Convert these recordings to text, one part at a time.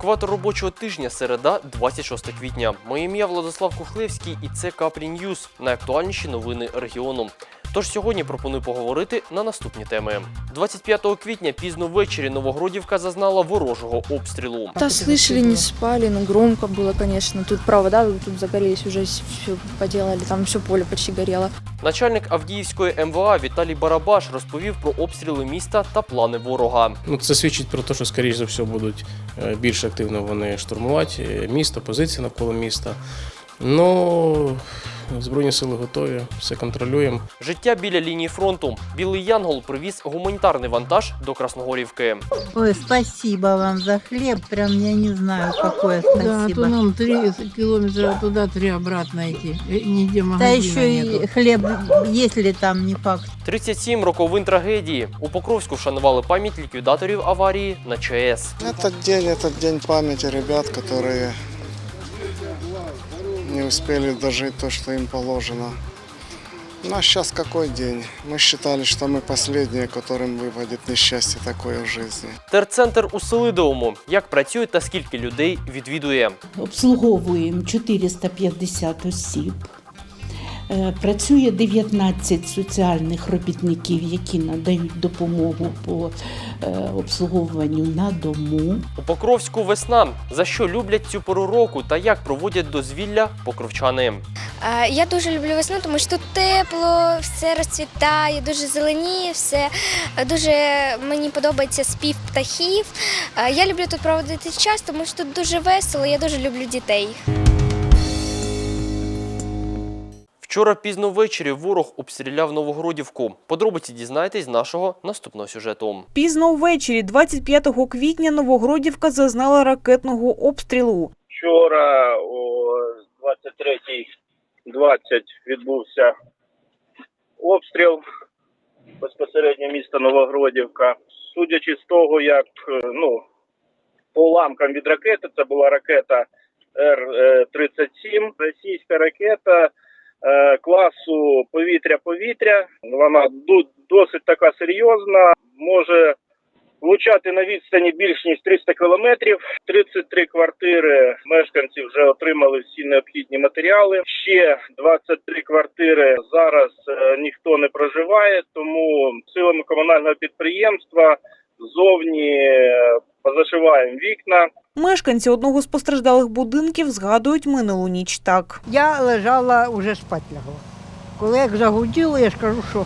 Екватор робочого тижня, середа, 26 квітня. Моє ім'я Владислав Кухлевський і це Капрі Ньюз, найактуальніші новини регіону. Тож сьогодні пропоную поговорити на наступні теми. 25 квітня пізно ввечері Новогродівка зазнала ворожого обстрілу. Да, слышали, не спали, ну громко было, конечно. Тут провода тут загорелись, уже все поделали, там все поле почти горело. Начальник Авдіївської МВА Віталій Барабаш розповів про обстріли міста та плани ворога. Ну, це свідчить про те, що, скоріш за все, будуть е, більш активно вони штурмувати е, місто, позиції навколо міста. Ну, Збройні сили готові, все контролюємо. Життя біля лінії фронту. Білий Янгол привіз гуманітарний вантаж до Красногорівки. Ой, спасибо вам за хлеб. Прям я не знаю, какое Да, а спасибо. то нам три километра туда, три обратно идти. Э, Нигде Да магазина еще и нету. хлеб, есть ли там, не факт. 37 роковин трагедії. У Покровську вшанували пам'ять ліквідаторів аварії на ЧАЕС. Этот день, этот день памяти ребят, которые не успели дожить то, что им положено. Ну а сейчас какой день? Мы считали, что мы последние, которым выпадет несчастье такое в жизни. Терцентр у Селидовому. Як працює та скільки людей відвідує. обслуговуємо 450 осіб. Е, Працює 19 соціальних робітників, які надають допомогу по е, обслуговуванню на дому. У Покровську весна. За що люблять цю пору року та як проводять дозвілля покровчани. Е, Я дуже люблю весну, тому що тут тепло, все розцвітає, дуже зеленіє, все дуже мені подобається спів птахів. Я люблю тут проводити час, тому що тут дуже весело. Я дуже люблю дітей. Вчора пізно ввечері ворог обстріляв Новогродівку. Подробиці дізнаєтесь з нашого наступного сюжету. Пізно ввечері, 25 квітня, Новогродівка зазнала ракетного обстрілу. Вчора о 23.20 відбувся обстріл безпосередньо міста Новогродівка. Судячи з того, як е, ну, по уламкам від ракети, це була ракета Р-37, російська ракета е, класу повітря-повітря. Вона досить така серйозна, може влучати на відстані більш ніж 300 кілометрів. 33 квартири мешканці вже отримали всі необхідні матеріали. Ще 23 квартири зараз е, ніхто не проживає, тому силами комунального підприємства зовні е, позашиваємо вікна. Мешканці одного з постраждалих будинків згадують минулу ніч так. Я лежала, уже спать лягла. Коли як загуділо, я ж кажу, що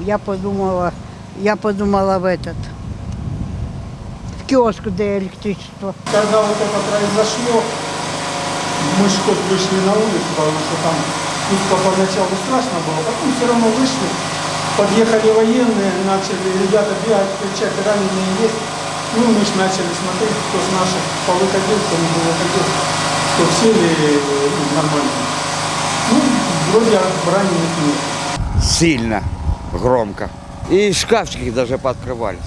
я подумала, я подумала в этот, в киоск, де електричество. Когда вот это произошло, мы ж хоть вышли на улицу, потому что там пусть поначалу страшно было, потом все равно вышли, подъехали военные, начали ребята бегать, кричать, раненые есть. Ну, мы ж начали смотреть, кто с наших повыходил, кто не выходил, кто сели ну, нормально. Ну, вроде раненых нет. Сильно, громко. И шкафчики даже пооткрывались.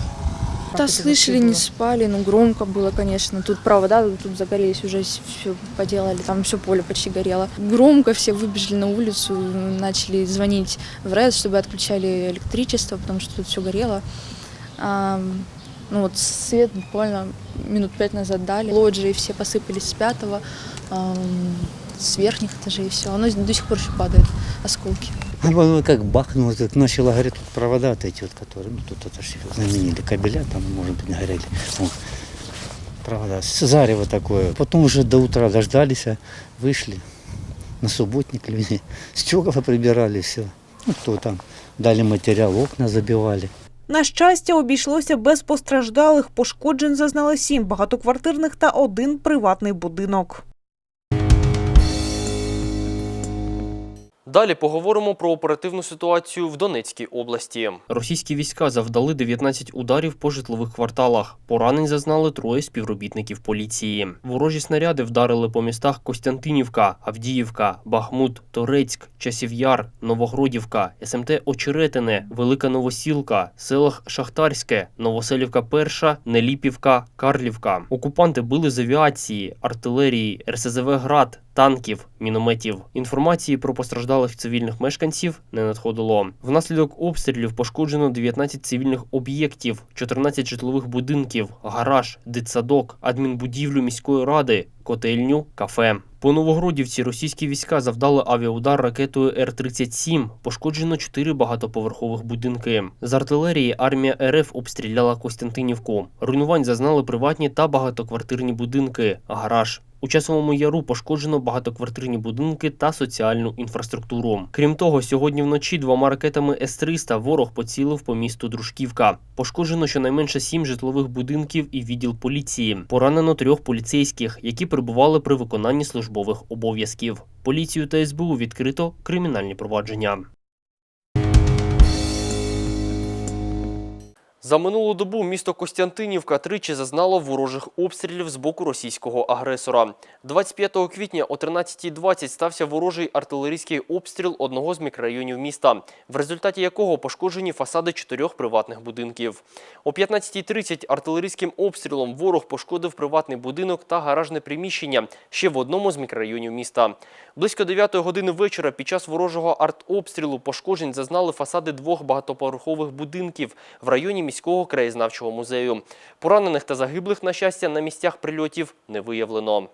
Да, слышали, не спали, ну громко было, конечно. Тут провода тут загорелись, уже все поделали, там все поле почти горело. Громко все выбежали на улицу, начали звонить в РЭС, чтобы отключали электричество, потому что тут все горело. Ну вот свет буквально минут пять назад дали. Лоджии все посыпались с пятого, ам, с верхних этажей все. Оно до сих пор еще падает, осколки. А потом как бахнуло, так начало гореть тут провода вот эти вот, которые, ну тут это же заменили кабеля, там, может быть, горели. Вот. Провода, зарево такое. Потом уже до утра дождались, а вышли на субботник люди. Стекла прибирали, все. Ну, кто там, дали материал, окна забивали. На щастя, обійшлося без постраждалих. Пошкоджень зазнали сім багатоквартирних та один приватний будинок. Далі поговоримо про оперативну ситуацію в Донецькій області. Російські війська завдали 19 ударів по житлових кварталах. Поранень зазнали троє співробітників поліції. Ворожі снаряди вдарили по містах Костянтинівка, Авдіївка, Бахмут, Торецьк, Часів'яр, Новогродівка, СМТ Очеретине, Велика Новосілка, селах Шахтарське, Новоселівка Перша, Неліпівка, Карлівка. Окупанти били з авіації, артилерії, РСЗВ Град, танків, мінометів. Інформації про постраждалих цивільних мешканців не надходило. Внаслідок обстрілів пошкоджено 19 цивільних об'єктів, 14 житлових будинків, гараж, дитсадок, адмінбудівлю міської ради, котельню, кафе. По Новогродівці російські війська завдали авіаудар ракетою Р-37. Пошкоджено чотири багатоповерхових будинки. З артилерії армія РФ обстріляла Костянтинівку. Руйнувань зазнали приватні та багатоквартирні будинки, гараж. У часовому яру пошкоджено багатоквартирні будинки та соціальну інфраструктуру. Крім того, сьогодні вночі двома ракетами С-300 ворог поцілив по місту Дружківка. Пошкоджено щонайменше сім житлових будинків і відділ поліції. Поранено трьох поліцейських, які перебували при виконанні службових обов'язків. Поліцію та СБУ відкрито кримінальні провадження. За минулу добу місто Костянтинівка тричі зазнало ворожих обстрілів з боку російського агресора. 25 квітня о 13.20 стався ворожий артилерійський обстріл одного з мікрорайонів міста, в результаті якого пошкоджені фасади чотирьох приватних будинків. О 15.30 артилерійським обстрілом ворог пошкодив приватний будинок та гаражне приміщення ще в одному з мікрорайонів міста. Близько 9 години вечора під час ворожого артобстрілу пошкоджень зазнали фасади двох багатоповерхових будинків в районі міського краєзнавчого музею. Поранених та загиблих, на щастя, на місцях прильотів не виявлено.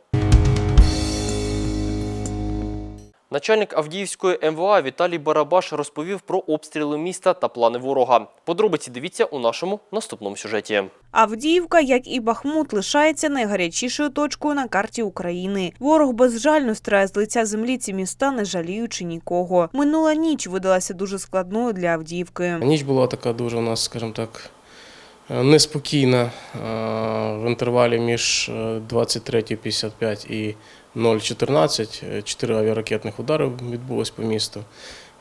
Начальник Авдіївської МВА Віталій Барабаш розповів про обстріли міста та плани ворога. Подробиці дивіться у нашому наступному сюжеті. Авдіївка, як і Бахмут, лишається найгарячішою точкою на карті України. Ворог безжально стирає з лиця землі ці міста, не жаліючи нікого. Минула ніч видалася дуже складною для Авдіївки. Ніч була така дуже у нас, скажімо так, е, неспокійна е, в інтервалі між е, 23.55 і 0.14. Е, Чотири авіаракетних удари відбулось по місту.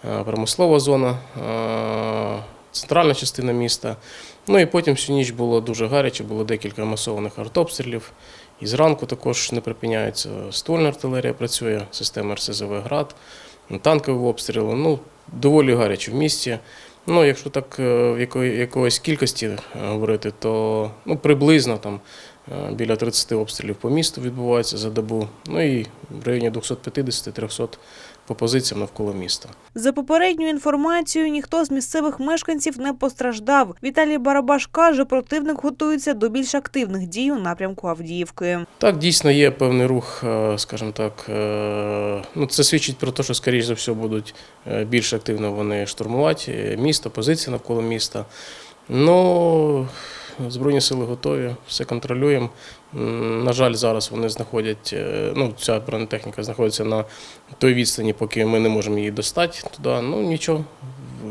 Е, Промислова зона, е, центральна частина міста. Ну і потім всю ніч було дуже гаряче, було декілька масованих артобстрілів. І зранку також не припиняється. Ствольна артилерія працює, система РСЗВ «Град», танкові обстріли. Ну, доволі гаряче в місті. Ну, якщо так е, в якої, якоїсь кількості е, говорити, то ну, приблизно там е, біля 30 обстрілів по місту відбувається за добу. Ну і в районі 250-300 по позиціям навколо міста. За попередньою інформацією, ніхто з місцевих мешканців не постраждав. Віталій Барабаш каже, противник готується до більш активних дій у напрямку Авдіївки. Так, дійсно є певний рух, е, скажімо так. е, Ну, це свідчить про те, що, скоріш за все, будуть е, більш активно вони штурмувати е, місто, позиції навколо міста. Ну, Збройні сили готові, все контролюємо. На жаль, зараз вони знаходять, е, ну, ця бронетехніка знаходиться на той відстані, поки ми не можемо її достати туди. Ну, нічого.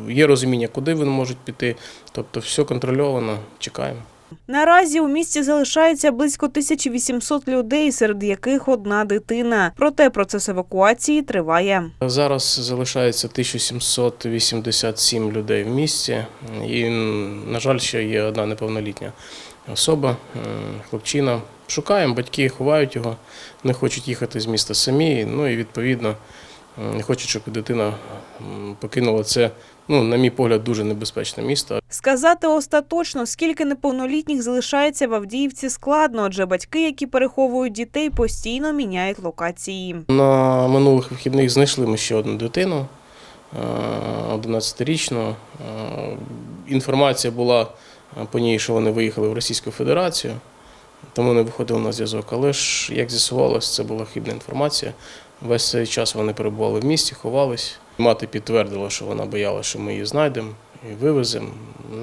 Є розуміння, куди вони можуть піти. Тобто все контрольовано, чекаємо. Наразі у місті залишається близько 1800 людей, серед яких одна дитина. Проте процес евакуації триває. Зараз залишається 1787 людей в місті, і, на жаль, ще є одна неповнолітня особа, хлопчина. Шукаємо, батьки ховають його, не хочуть їхати з міста самі. Ну і відповідно не хочуть, щоб дитина покинула це, ну, на мій погляд, дуже небезпечне місто. Сказати остаточно, скільки неповнолітніх залишається в Авдіївці складно, адже батьки, які переховують дітей, постійно міняють локації. На минулих вихідних знайшли ми ще одну дитину, е, 11-річну. Е, Інформація була е, по ній, що вони виїхали в Російську Федерацію, тому не виходили на зв'язок. Але ж, як з'ясувалось, це була хибна інформація. Весь цей час вони перебували в місті, ховались. Мати підтвердила, що вона боялася, що ми її знайдемо і вивеземо.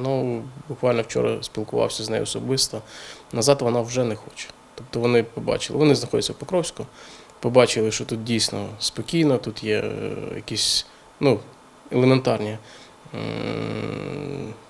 Ну, буквально вчора спілкувався з нею особисто. Назад вона вже не хоче. Тобто вони побачили, вони знаходяться в Покровську, побачили, що тут дійсно спокійно, тут є е, якісь ну, елементарні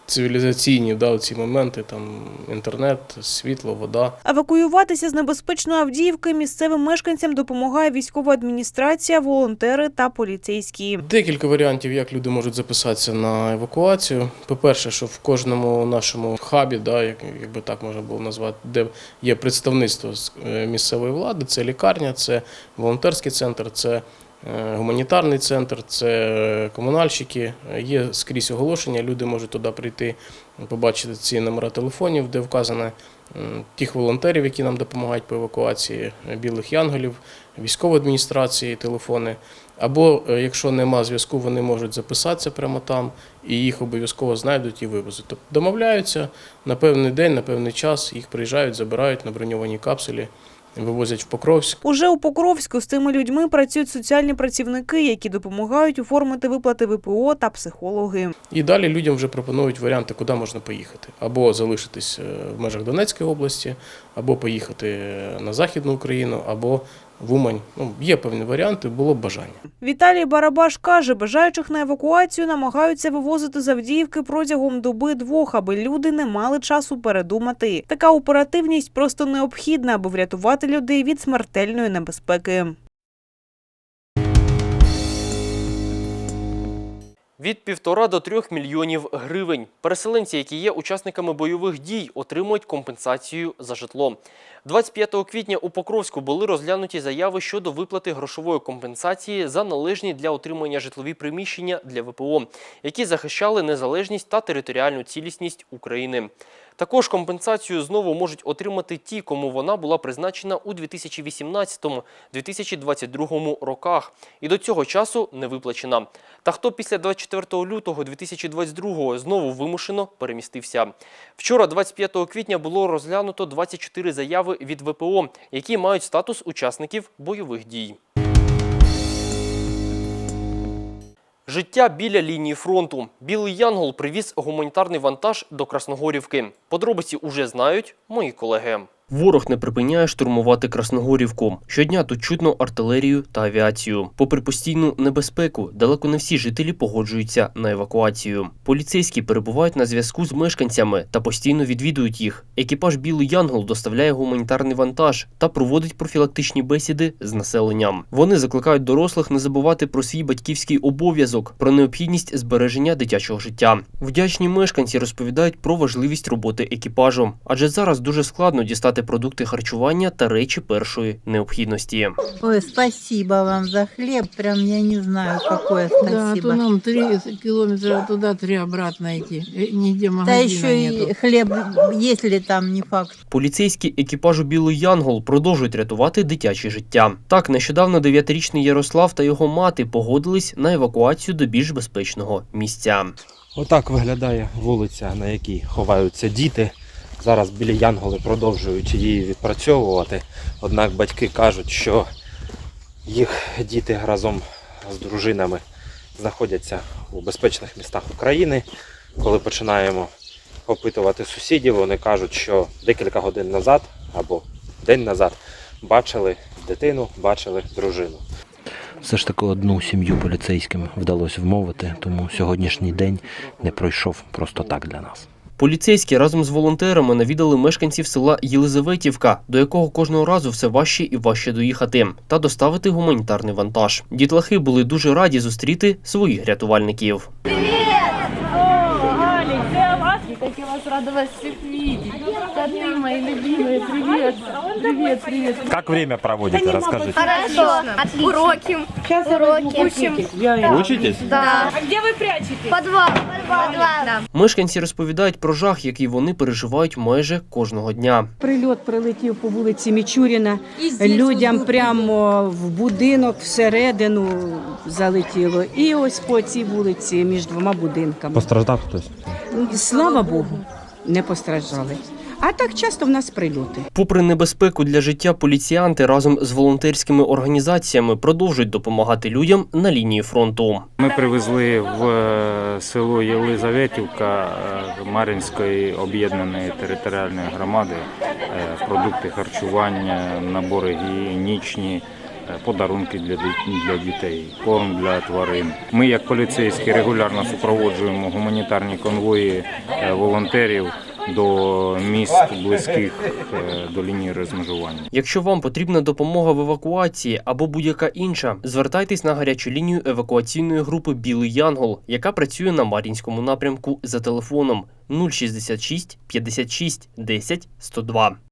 цивілізаційні да, ці моменти, там інтернет, світло, вода. Евакуюватися з небезпечної Авдіївки місцевим мешканцям допомагає військова адміністрація, волонтери та поліцейські. Декілька варіантів, як люди можуть записатися на евакуацію. По-перше, що в кожному нашому хабі, да, як, якби так можна було назвати, де є представництво е, місцевої влади, це лікарня, це волонтерський центр, це гуманітарний центр, це комунальщики. Е, Є скрізь оголошення, люди можуть туди прийти, побачити ці номери телефонів, де вказано тих волонтерів, які нам допомагають по евакуації, е, білих янголів, військової адміністрації, телефони. Або е, якщо нема зв'язку, вони можуть записатися прямо там і їх обов'язково знайдуть і вивезуть. Тобто домовляються на певний день, на певний час, їх приїжджають, забирають на броньованій капсулі, вивозять в Покровськ. Уже у Покровську з цими людьми працюють соціальні працівники, які допомагають оформити виплати ВПО та психологи. І далі людям вже пропонують варіанти, куди можна поїхати. Або залишитись е, в межах Донецької області, або поїхати е, на Західну Україну, або в Умань. Ну, є певні варіанти, було б бажання. Віталій Барабаш каже, бажаючих на евакуацію намагаються вивозити з Авдіївки протягом доби двох, аби люди не мали часу передумати. Така оперативність просто необхідна, аби врятувати людей від смертельної небезпеки. Від півтора до трьох мільйонів гривень. Переселенці, які є учасниками бойових дій, отримують компенсацію за житло. 25 квітня у Покровську були розглянуті заяви щодо виплати грошової компенсації за належні для отримання житлові приміщення для ВПО, які захищали незалежність та територіальну цілісність України. Також компенсацію знову можуть отримати ті, кому вона була призначена у 2018-2022 роках і до цього часу не виплачена. Та хто після 24 лютого 2022 знову вимушено перемістився. Вчора, 25 квітня, було розглянуто 24 заяви від ВПО, які мають статус учасників бойових дій. Життя біля лінії фронту. Білий Янгол привіз гуманітарний вантаж до Красногорівки. Подробиці уже знають мої колеги. Ворог не припиняє штурмувати Красногорівку. Щодня тут чутно артилерію та авіацію. Попри постійну небезпеку, далеко не всі жителі погоджуються на евакуацію. Поліцейські перебувають на зв'язку з мешканцями та постійно відвідують їх. Екіпаж Білий Янгол доставляє гуманітарний вантаж та проводить профілактичні бесіди з населенням. Вони закликають дорослих не забувати про свій батьківський обов'язок, про необхідність збереження дитячого життя. Вдячні мешканці розповідають про важливість роботи екіпажу, адже зараз дуже складно дістати продукти харчування та речі першої необхідності. Ой, спасибо вам за хлеб. Прям я не знаю, какое Да, а то нам три километра туда, три обратно идти. Э, Да магазина еще и нету. хлеб, если там не факт. Поліцейські екіпажу Білий Янгол продовжують рятувати дитяче життя. Так, нещодавно дев'ятирічний Ярослав та його мати погодились на евакуацію до більш безпечного місця. Отак виглядає вулиця, на якій ховаються діти. Зараз білі янголи продовжують її відпрацьовувати. Однак батьки кажуть, що їх діти разом з дружинами знаходяться у безпечних містах України. Коли починаємо опитувати сусідів, вони кажуть, що декілька годин назад або день назад бачили дитину, бачили дружину. Все ж таки одну сім'ю поліцейським вдалося вмовити, тому сьогоднішній день не пройшов просто так для нас. Поліцейські разом з волонтерами навідали мешканців села Єлизаветівка, до якого кожного разу все важче і важче доїхати, та доставити гуманітарний вантаж. Дітлахи були дуже раді зустріти своїх рятувальників. Как я вас рада вас всех видеть. Коты мои любимые, привет. Привет, привет. Як время проводите, розкажіть. Хорошо. Уроки. Уроки. Учим. Учитесь? Да. А где вы прячетесь? Подвал. Подвал. Мешканці розповідають про жах, який вони переживають майже кожного дня. Прильот прилетів по вулиці Мічуріна. Людям прямо в будинок всередину залетіло. І ось по цій вулиці між двома будинками. Постраждав хтось? Слава Богу, не постраждали. А так часто в нас прильоти. Попри небезпеку для життя, поліціянти разом з волонтерськими організаціями продовжують допомагати людям на лінії фронту. Ми привезли в е, село Єлизаветівка е, Мар'їнської об'єднаної територіальної громади е, продукти харчування, набори гігієнічні, подарунки для, для дітей, корм для тварин. Ми, як поліцейські, регулярно супроводжуємо гуманітарні конвої е, волонтерів до міст близьких е, до лінії розмежування. Якщо вам потрібна допомога в евакуації або будь-яка інша, звертайтесь на гарячу лінію евакуаційної групи Білий Янгол, яка працює на Мар'їнському напрямку за телефоном 066 56 10 102.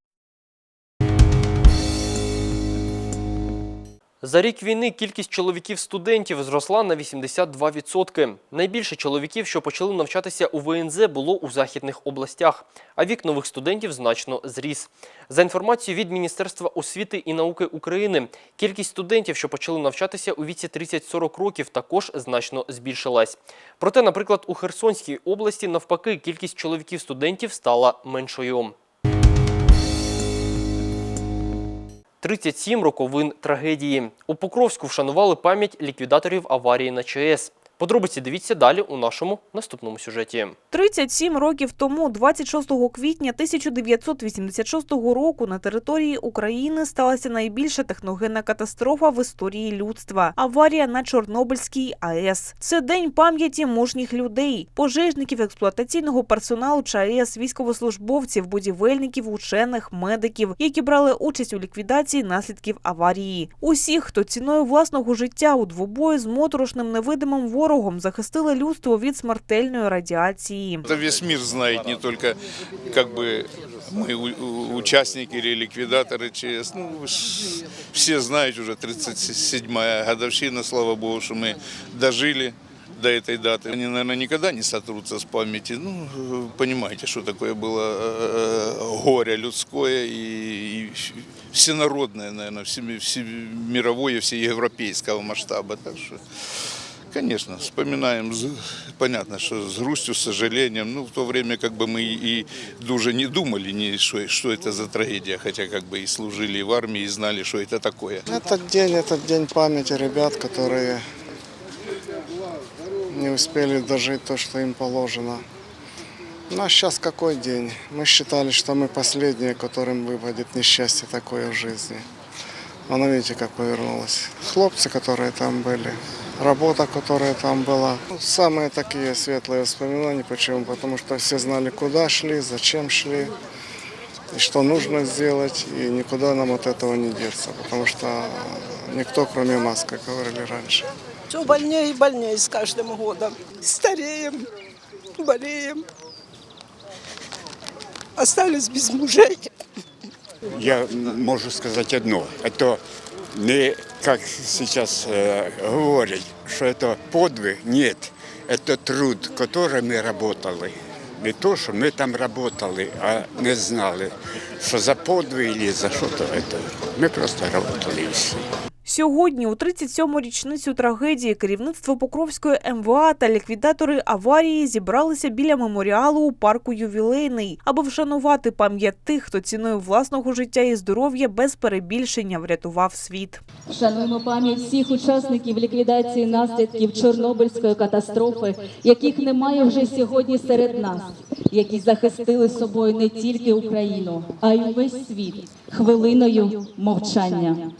За рік війни кількість чоловіків-студентів зросла на 82%. Найбільше чоловіків, що почали навчатися у ВНЗ, було у західних областях, а вік нових студентів значно зріс. За інформацією від Міністерства освіти і науки України, кількість студентів, що почали навчатися у віці 30-40 років, також значно збільшилась. Проте, наприклад, у Херсонській області навпаки кількість чоловіків-студентів стала меншою. 37 роковин трагедії. У Покровську вшанували пам'ять ліквідаторів аварії на ЧАЕС. Подробиці дивіться далі у нашому наступному сюжеті. 37 років тому, 26 квітня 1986 року, на території України сталася найбільша техногенна катастрофа в історії людства – аварія на Чорнобильській АЕС. Це день пам'яті мужніх людей, пожежників, експлуатаційного персоналу ЧАЕС, військовослужбовців, будівельників, учених, медиків, які брали участь у ліквідації наслідків аварії. Усіх, хто ціною власного життя у двобої з моторошним невидимим ворогом захистили людство від смертельної радіації. Это весь мир знает, не только как бы мы у- у- участники или ликвидаторы ЧС. Ну, вы ж все знаете, уже 37-я годовщина, слава богу, что мы дожили до этой даты. Они, наверное, никогда не сотрутся с памяти. Ну, э, понимаете, что такое было э, горе людское и, и всенародное, наверное, всеми- всемировое, всеевропейского масштаба. Так что Конечно, вспоминаем, понятно, что с грустью, с сожалением. Ну, в то время как бы мы и дуже не думали, ни что, что это за трагедия, хотя как бы и служили в армии, и знали, что это такое. Этот день, этот день памяти ребят, которые не успели дожить то, что им положено. Ну а сейчас какой день? Мы считали, что мы последние, которым выпадет несчастье такое в жизни. Оно видите, как повернулось. Хлопцы, которые там были, работа, которая там была. Ну, Самые такие светлые воспоминания. Почему? Потому что все знали, куда шли, зачем шли, и что нужно сделать, и никуда нам от этого не деться. Потому что никто, кроме нас, как говорили раньше. Все больнее и больнее с каждым годом. Стареем, болеем. Остались без мужей. Я можу сказать одно. Это не, как сейчас э, говорят, что это подвиг. Нет, это труд, который мы работали. Не то, что мы там работали, а не знали, что за подвиг или за что-то это. Мы просто работали и все. Сьогодні, у 37-му річницю трагедії, керівництво Покровської МВА та ліквідатори аварії зібралися біля меморіалу у парку Ювілейний, аби вшанувати пам'ять тих, хто ціною власного життя і здоров'я без перебільшення врятував світ. Шануємо пам'ять всіх учасників ліквідації наслідків Чорнобильської катастрофи, яких немає вже сьогодні серед нас, які захистили собою не тільки Україну, а й увесь світ хвилиною мовчання.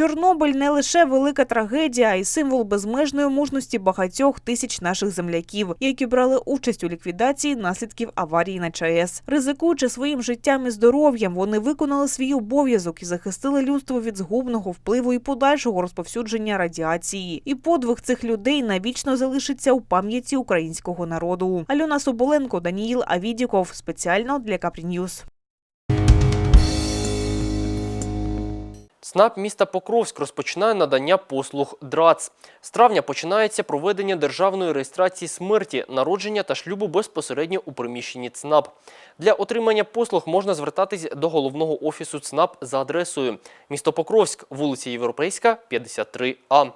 Чорнобиль не лише велика трагедія, а й символ безмежної мужності багатьох тисяч наших земляків, які брали участь у ліквідації наслідків аварії на ЧАЕС. Ризикуючи своїм життям і здоров'ям, вони виконали свій обов'язок і захистили людство від згубного впливу і подальшого розповсюдження радіації. І подвиг цих людей навічно залишиться у пам'яті українського народу. Альона Соболенко, Даніїл Авідіков спеціально для Капрі ЦНАП міста Покровськ розпочинає надання послуг ДРАЦ. З травня починається проведення державної реєстрації смерті, народження та шлюбу безпосередньо у приміщенні ЦНАП. Для отримання послуг можна звертатись до головного офісу ЦНАП за адресою місто Покровськ, вулиця Європейська, 53А.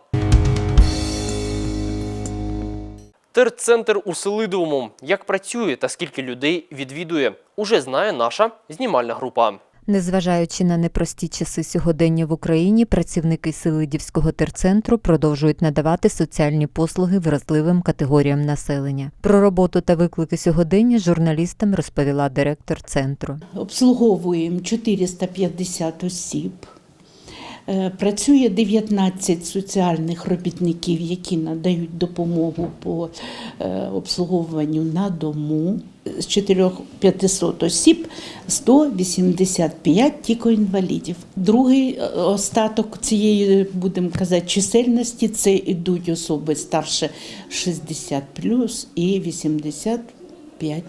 Терцентр у Селидовому. Як працює та скільки людей відвідує, уже знає наша знімальна група. Незважаючи на непрості часи сьогодення в Україні, працівники Селидівського терцентру продовжують надавати соціальні послуги вразливим категоріям населення. Про роботу та виклики сьогодення журналістам розповіла директор центру. Обслуговуємо 450 осіб. Е, Працює 19 соціальних робітників, які надають допомогу по е, обслуговуванню на дому. З 400 осіб 185 тільки інвалідів. Другий е, остаток цієї, будемо казати, чисельності це йдуть особи старше 60 і 85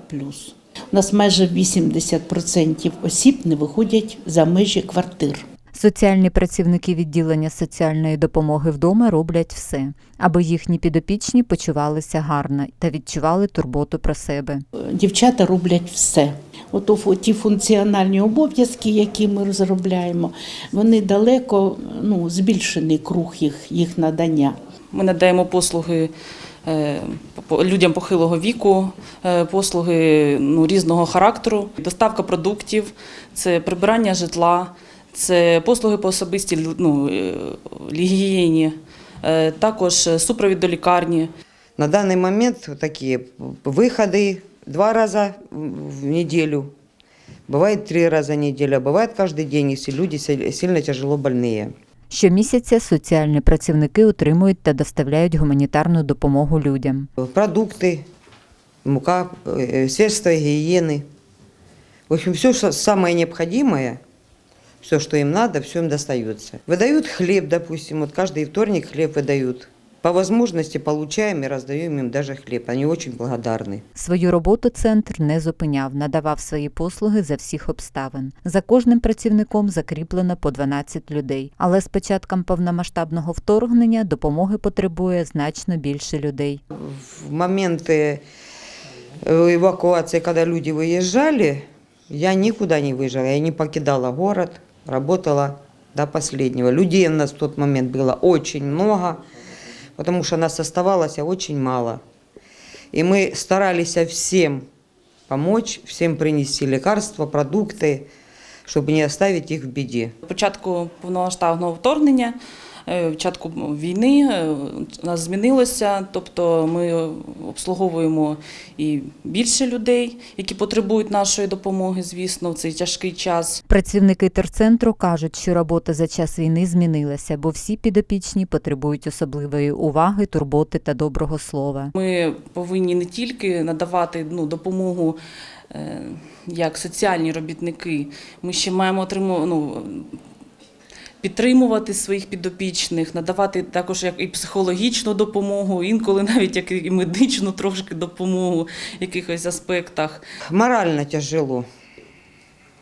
У нас майже 80% осіб не виходять за межі квартир. Соціальні працівники відділення соціальної допомоги вдома роблять все, аби їхні підопічні почувалися гарно та відчували турботу про себе. Дівчата роблять все. Ото ті функціональні обов'язки, які ми розробляємо, вони далеко ну, збільшений круг їх, їх надання. Ми надаємо послуги е, людям похилого віку, е, послуги ну, різного характеру, доставка продуктів, це прибирання житла, це послуги по особистій лю- ну, е, гігієні, е, також е, супровід до лікарні. На данный момент вот такие выходы два раза в неделю. Бывает три раза в неделю, а бывает каждый день, если люди си- сильно тяжело больные. Щомісяця соціальні працівники отримують та доставляють гуманітарну допомогу людям. Продукты, мука, э, средства гигиены. В общем, все самое необходимое, все, что им надо, все им достается. Выдают хлеб, допустим, вот каждый вторник хлеб выдают. По возможности получаем и раздаем им даже хлеб. Они очень благодарны. Свою роботу центр не зупиняв, надавав свої послуги за всіх обставин. За кожним працівником закріплено по 12 людей. Але з початком повномасштабного вторгнення допомоги потребує значно більше людей. в моменты э, эвакуации, когда люди выезжали, я никуда не выезжала, я не покидала город, работала до последнего. Людей у нас в тот момент было очень много, потому что нас оставалось очень мало. И мы старались всем помочь, всем принести лекарства, продукты, чтобы не оставить их в беде. Початку повномасштабного вторгнення, е, початку війни е, у нас змінилося, тобто ми обслуговуємо і більше людей, які потребують нашої допомоги, звісно, в цей тяжкий час. Працівники терцентру кажуть, що робота за час війни змінилася, бо всі підопічні потребують особливої уваги, турботи та доброго слова. Ми повинні не тільки надавати ну, допомогу е, як соціальні робітники, ми ще маємо отриму, ну, підтримувати своїх підопічних, надавати також як і психологічну допомогу, інколи навіть як і медичну трошки допомогу в якихось аспектах. Морально тяжело.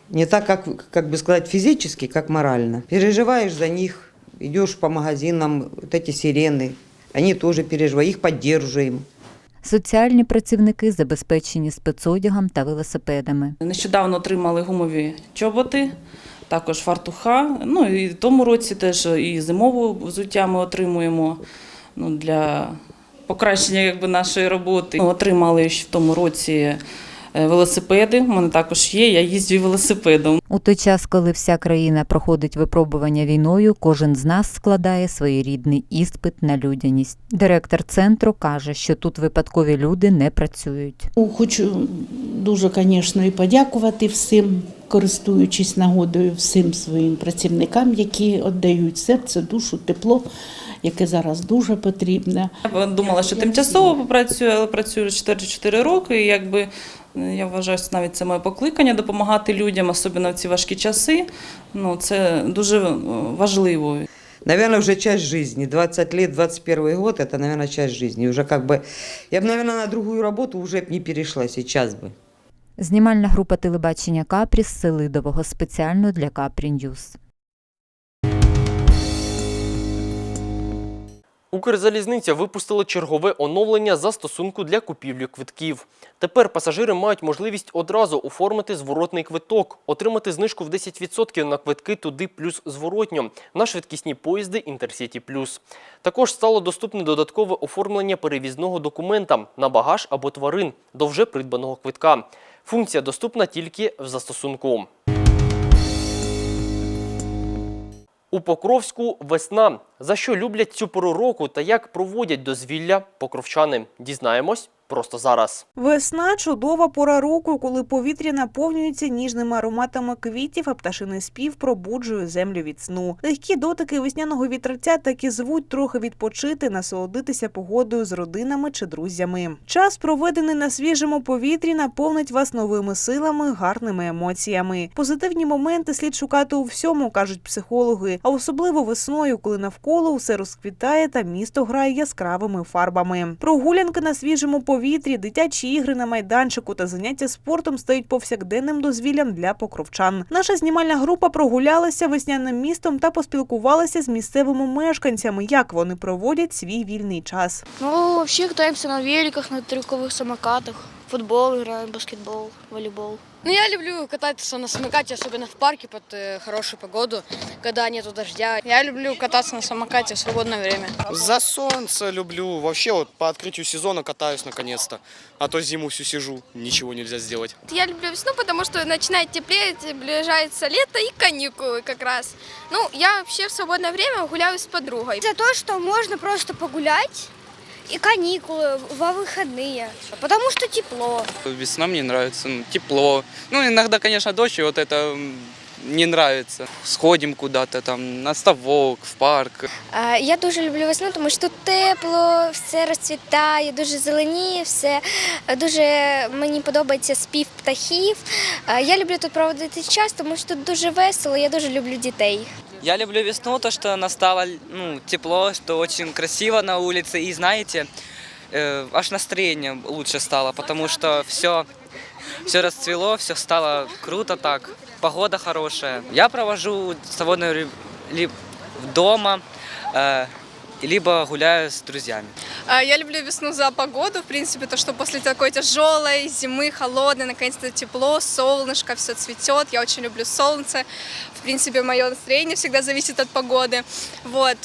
Не так, как, как бы сказать, физически, как морально. Переживаешь за них, идешь по магазинам, вот эти сирены, они тоже переживают, их поддерживаем. Соціальні працівники забезпечені спецодягом та велосипедами. Нещодавно отримали гумові чоботи, також фартуха. Ну і в тому році теж і зимову взуття ми отримуємо ну, для покращення якби, нашої роботи. Ми отримали в тому році велосипеди. У мене також є. Я їздю велосипедом. У той час, коли вся країна проходить випробування війною, кожен з нас складає своєрідний іспит на людяність. Директор центру каже, що тут випадкові люди не працюють. Ну, Хочу дуже, звісно, і подякувати всім, користуючись нагодою, всім своїм працівникам, які віддають серце, душу, тепло, яке зараз дуже потрібне. Я думала, що тимчасово попрацюю, але працюю вже 4 роки. І якби е, я вважаю, що навіть це моє покликання допомагати людям, особливо в ці важкі часи. Ну, це дуже е, важливо. Наверное, уже часть жизни. 20 лет, 21 год, это, наверное, часть жизни. Уже как бы, я бы, наверное, на другую работу уже б не перешла сейчас бы. Знімальна група телебачення Капрі з Селидового спеціально для Капрі Ньюз. Укрзалізниця випустила чергове оновлення застосунку для купівлі квитків. Тепер пасажири мають можливість одразу оформити зворотний квиток, отримати знижку в 10% на квитки туди плюс зворотньо на швидкісні поїзди Інтерсіті Плюс. Також стало доступне додаткове оформлення перевізного документа на багаж або тварин до вже придбаного квитка. Функція доступна тільки в застосунку. У Покровську весна. За що люблять цю пору року та як проводять дозвілля покровчани? Дізнаємось просто зараз. Весна чудова пора року, коли повітря наповнюється ніжними ароматами квітів, а пташиний спів пробуджує землю від сну. Легкі дотики весняного вітерця так звуть трохи відпочити, насолодитися погодою з родинами чи друзями. Час, проведений на свіжому повітрі, наповнить вас новими силами, гарними емоціями. Позитивні моменти слід шукати у всьому, кажуть психологи, а особливо весною, коли навколо усе розквітає та місто грає яскравими фарбами. Прогулянки на свіжому повітрі, дитячі ігри на майданчику та заняття спортом стають повсякденним дозвіллям для покровчан. Наша знімальна група прогулялася весняним містом та поспілкувалася з місцевими мешканцями, як вони проводять свій вільний час. Ну, всі катаємося на великах, на трюкових самокатах. Футбол играем, баскетбол, волейбол. Ну, я люблю кататься на самокате, особенно в парке под э, хорошую погоду, когда нету дождя. Я люблю кататься на самокате в свободное время. За солнце люблю. Вообще вот по открытию сезона катаюсь наконец-то. А то зиму всю сижу, ничего нельзя сделать. Я люблю весну, потому что начинает теплеть, приближается лето и каникулы как раз. Ну, я вообще в свободное время гуляю с подругой. За то, что можно просто погулять и каникулы во выходные, потому что тепло. Весна мне нравится, ну, тепло. Ну, иногда, конечно, дождь, и вот это м, не нравится. Сходим куда-то там, на ставок, в парк. Я дуже люблю весну, тому що тут тепло, все розцвітає, дуже зеленіє, все дуже мені подобається спів птахів. Я люблю тут проводити час, тому що тут дуже весело. Я дуже люблю дітей. Я люблю весну, то, что настало ну, тепло, что очень красиво на улице. И знаете, э, аж настроение лучше стало, потому что все, все расцвело, все стало круто так, погода хорошая. Я провожу свободное время ли- дома, э, либо гуляю с друзьями. А, Я люблю весну за погоду, в принципе, то, что после такой тяжелой зимы, холодной, наконец-то тепло, солнышко, все цветет. Я очень люблю солнце. В принципе, мое настроение всегда зависит от погоды. Вот.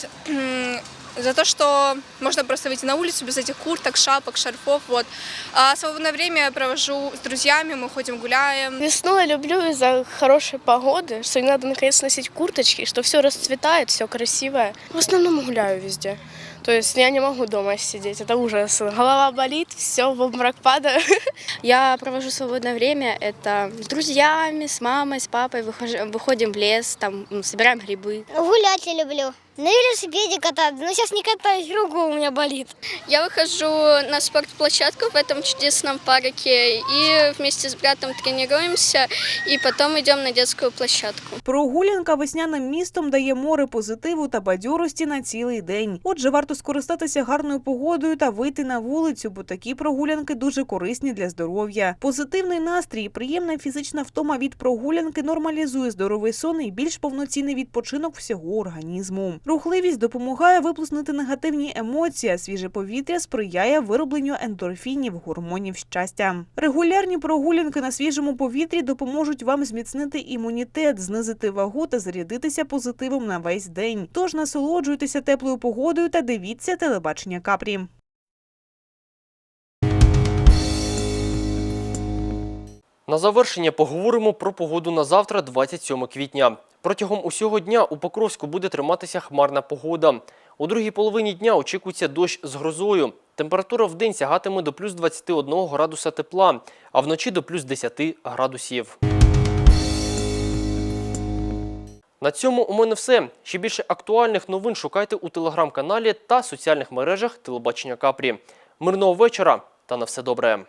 За то, что можно просто выйти на улицу без этих курток, шапок, шарфов. Вот. А свободное время я провожу с друзьями, мы ходим гуляем. Весну я люблю из-за хорошей погоды, что не надо наконец носить курточки, что все расцветает, все красивое. В основном гуляю везде. То есть я не могу дома сидеть, это ужас. Голова болит, все, в обморок падаю. Я провожу свободное время, это с друзьями, с мамой, с папой, выхожу- выходим в лес, там м, собираем грибы. Гулять я люблю. На велосипеде кататься. Но сейчас не катаюсь, руку у меня болит. Я выхожу на спортплощадку в этом чудесном парке и вместе с братом тренируемся, и потом идем на детскую площадку. Прогулянка весняним містом дає море позитиву та бадьорості на цілий день. Отже, варто скористатися гарною погодою та вийти на вулицю, бо такі прогулянки дуже корисні для здоров'я. Позитивний настрій, і приємна фізична втома від прогулянки нормалізує здоровий сон і більш повноцінний відпочинок всього організму. Рухливість допомагає виплеснути негативні емоції, а свіже повітря сприяє виробленню ендорфінів, гормонів щастя. Регулярні прогулянки на свіжому повітрі допоможуть вам зміцнити імунітет, знизити вагу та зарядитися позитивом на весь день. Тож насолоджуйтеся теплою погодою та дивіться телебачення капрі. На завершення поговоримо про погоду на завтра, 27 квітня. Протягом усього дня у Покровську буде триматися хмарна погода. У другій половині дня очікується дощ з грозою. Температура в день сягатиме до плюс 21 градуса тепла, а вночі до плюс 10 градусів. На цьому у мене все. Ще більше актуальних новин шукайте у телеграм-каналі та соціальних мережах телебачення Капрі. Мирного вечора та на все добре.